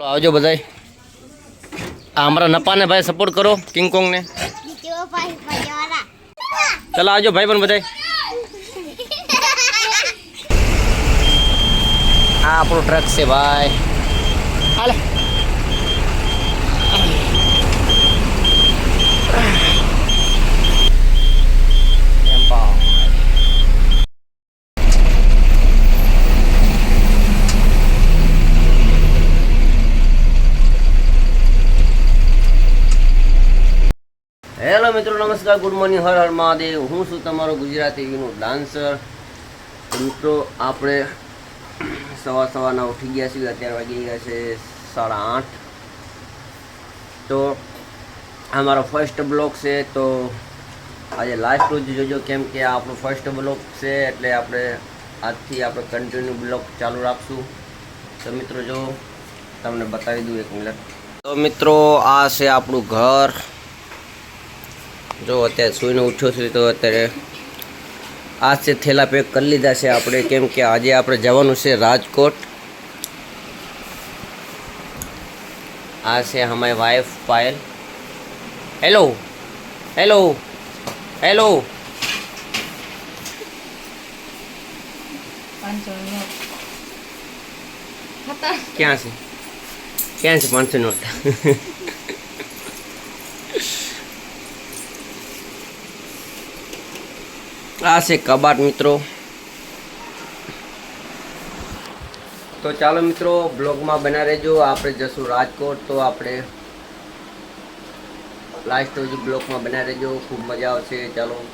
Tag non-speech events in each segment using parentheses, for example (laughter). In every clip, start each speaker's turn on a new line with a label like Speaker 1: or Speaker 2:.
Speaker 1: આવજો બધાય. આ અમારા નપાને ભાઈ સપોર્ટ કરો કિંગકોંગ ને.
Speaker 2: નીચે પાછી પજવાના
Speaker 1: ચાલો આવજો ભાઈ પણ બધાય. (laughs) આ આપણો ટ્રક છે ભાઈ. હાલે. હેલો મિત્રો, નમસ્કાર. Good morning. હર હર મહાદેવ. હું છું તમારો ગુજરાતી ડાન્સર. મિત્રો, આપણે સવાર સવારના ઉઠી ગયા છીએ. અત્યારે વાગી ગયા છે સાડા આઠ. તો આ મારો ફર્સ્ટ બ્લોક છે. તો આજે લાસ્ટ રોજ જોજો કેમ કે આ આપણો ફર્સ્ટ બ્લોક છે, એટલે આપણે આજથી આપણે કન્ટિન્યુ બ્લોક ચાલુ રાખશું. તો મિત્રો, જો તમને બતાવી દઉં એક મિનિટ તો મિત્રો, આ છે આપણું ઘર. જો અત્યારે સૂઈને ઉઠ્યો છું તો અત્યારે આજ છે થેલા પેક કરી લીધા છે આપણે. કેમ કે આજે આપણે જવાનું છે રાજકોટ. આ છે અમારી wife Payal
Speaker 3: hello hello hello
Speaker 1: ક્યાં છે? ક્યાં છે પાંચસો નોટ? આ છે કબાટ, મિત્રો. તો ચાલો, મિત્રો, બ્લોગમાં બના રહેજો. આપણે જશું રાજકોટ, તો આપણે લાસ્ટ સુધી બ્લોગમાં બના રહેજો. ખૂબ મજા આવશે. ચાલો,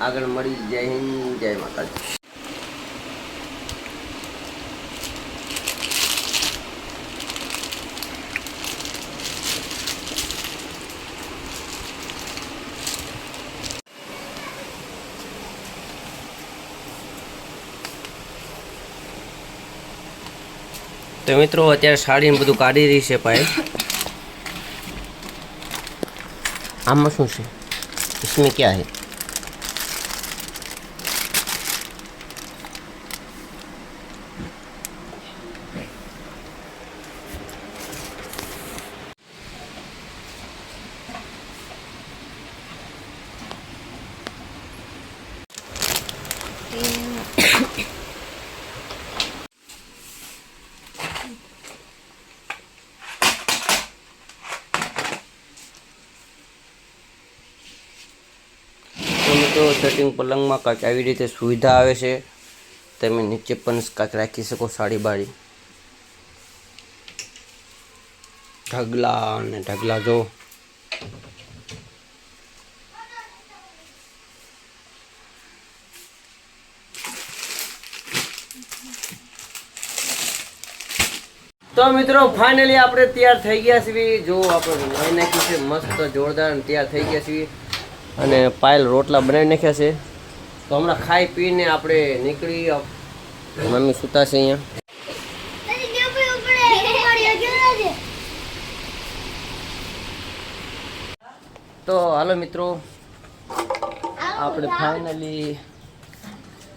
Speaker 1: આગળ મળી. જય હિન્દ, જય માતાજી. તો મિત્રો અત્યારે સાડીને બધું કાઢી રહી છે પાયલ આમાં શું છે इसमें क्या है તો સેટિંગ પલંગમાં કાંઈક આવી રીતે સુવિધા આવે છે, તમે નીચે પણ કાંઈક રાખી શકો સાડી બાળી ઢગલા અને ઢગલા જો. તો મિત્રો ફાઇનલી આપણે તૈયાર થઈ ગયા છીએ. જો આપણે છે, મસ્ત જોરદાર તૈયાર થઈ ગયા છીએ. અને પાયલ રોટલા બનાવી નાખ્યા છે. તો હમણાં ખાઈ પીને આપણે નીકળી મમ્મી સૂતા છે અહીંયા. તો હાલો મિત્રો, આપણે ફાઇનલી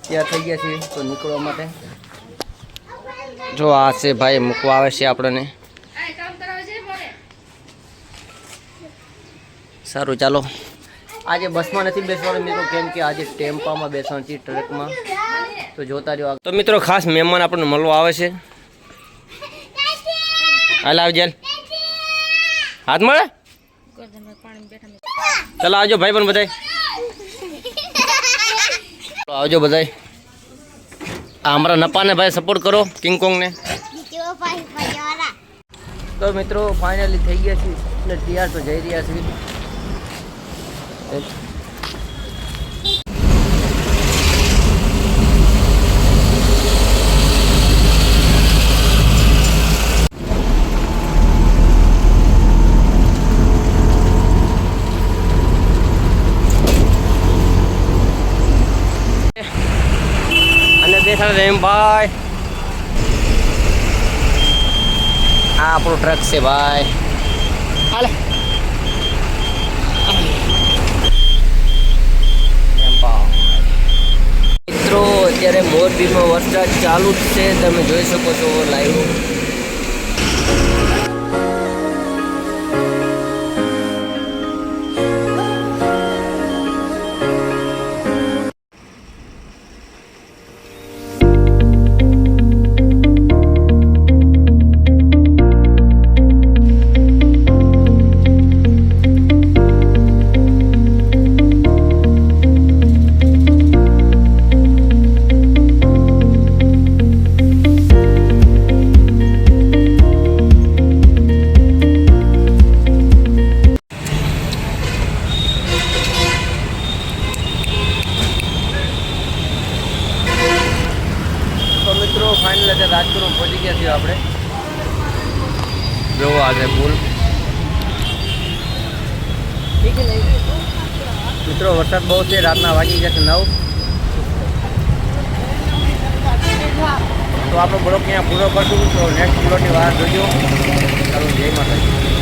Speaker 1: તૈયાર થઈ ગયા છીએ, તો નીકળવા માટે. જો આ છે ભાઈ, મૂકવા આવે છે આપણને. સારું, ચાલો. આજે બસમાં નથી બેસવાનું મિત્રો, કેમ કે આજે ટેમ્પામાં બેસવાનું છે ટ્રકમાં. તો જોતા રહ્યો તો મિત્રો, ખાસ મહેમાન આપણને મળવા આવે છે. હાલ આવજે, હાલ. હાથ મળે? ચાલો આવજો, ભાઈ પણ બધાય. આવજો બધાય. અમારા નપાને ભાઈ સપોર્ટ કરો કિંગકોંગને તો મિત્રો ફાઇનલી થઈ ગયા છીએ. એટલે તૈયાર તો જઈ રહ્યા છીએ. અને બેઠા રેમભાઈ આ આપણું ટ્રક છે ભાઈ હાલે મિત્રો અત્યારે મોરબીમાં વરસાદ ચાલુ જ છે. તમે જોઈ શકો છો લાઈવ જોવો આજે પુલ મિત્રો, વરસાદ બહુ છે, રાતના વાગી જશે નવ. તો આપણો બ્લોક ત્યાં પૂરો કરશું. તો નેક્સ્ટ બ્લોકની વાર જોજો ચાલો, જય માતાજી.